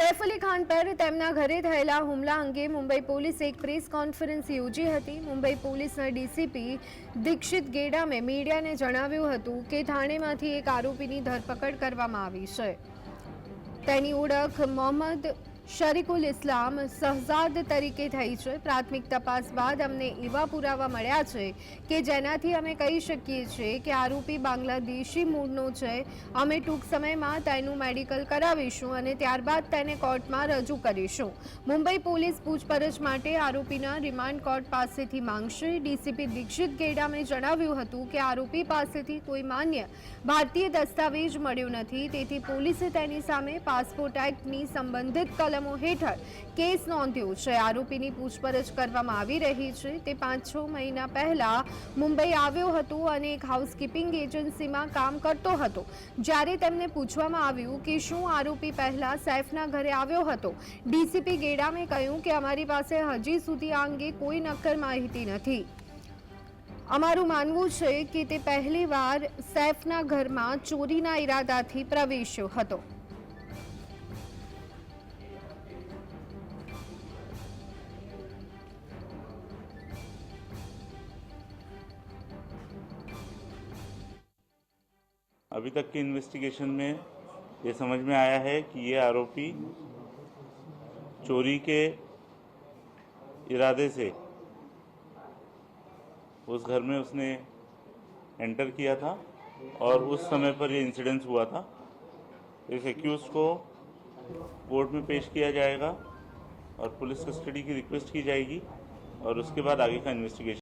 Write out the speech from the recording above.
સૈફ અલી ખાન પર તેમના ઘરે થયેલા હુમલા અંગે મુંબઈ પોલીસે એક પ્રેસ કોન્ફરન્સ યોજી હતી. મુંબઈ પોલીસના ડીસીપી દીક્ષિત ગેડામે મીડિયાને જણાવ્યું હતું કે થાણેમાંથી એક આરોપીની ધરપકડ કરવામાં આવી છે. તેની ઓળખ મોહમ્મદ શરીકુલ ઇસ્લામ શહઝાદ તરીકે થઈ છે. પ્રાથમિક તપાસ બાદ અમને એવા પુરાવા મળ્યા છે કે જેનાથી અમે કહી શકીએ છીએ કે આરોપી બાંગ્લાદેશી મૂળનો છે. અમે ટૂંક સમયમાં તેનું મેડિકલ કરાવીશું અને ત્યારબાદ તેને કોર્ટમાં રજૂ કરીશું. મુંબઈ પોલીસ પૂછપરછ માટે આરોપીના રિમાન્ડ કોર્ટ પાસેથી માંગશે. ડીસીપી દીક્ષિત ગેડામે જણાવ્યું હતું કે આરોપી પાસેથી કોઈ માન્ય ભારતીય દસ્તાવેજ મળ્યો નથી. તેથી પોલીસે તેની સામે પાસપોર્ટ એક્ટની સંબંધિત કલમો હેઠળ કેસ નોંધ્યો છે. આરોપીની પૂછપરછ કરવામાં આવી રહી છે. તે પાંચ છ મહિના પહેલા મુંબઈ આવ્યો હતો અને એક હાઉસકીપિંગ એજન્સીમાં કામ કરતો હતો. જ્યારે તેમને પૂછવામાં આવ્યું કે શું આરોપી પહેલા સૈફના ઘરે આવ્યો હતો. ડીસીપી ગેડામે કહ્યું કે અમારી પાસે હજી સુધી આ અંગે કોઈ નક્કર માહિતી નથી. અમારું માનવું છે કે તે પહેલીવાર સૈફના ઘરમાં ચોરીના ઈરાદાથી પ્રવેશ્યો હતો. अभी तक की इन्वेस्टिगेशन में ये समझ में आया है कि ये आरोपी चोरी के इरादे से उस घर में उसने एंटर किया था और उस समय पर ये इंसिडेंस हुआ था। इस एक्यूज को कोर्ट में पेश किया जाएगा और पुलिस कस्टडी की रिक्वेस्ट की जाएगी और उसके बाद आगे का इन्वेस्टिगेशन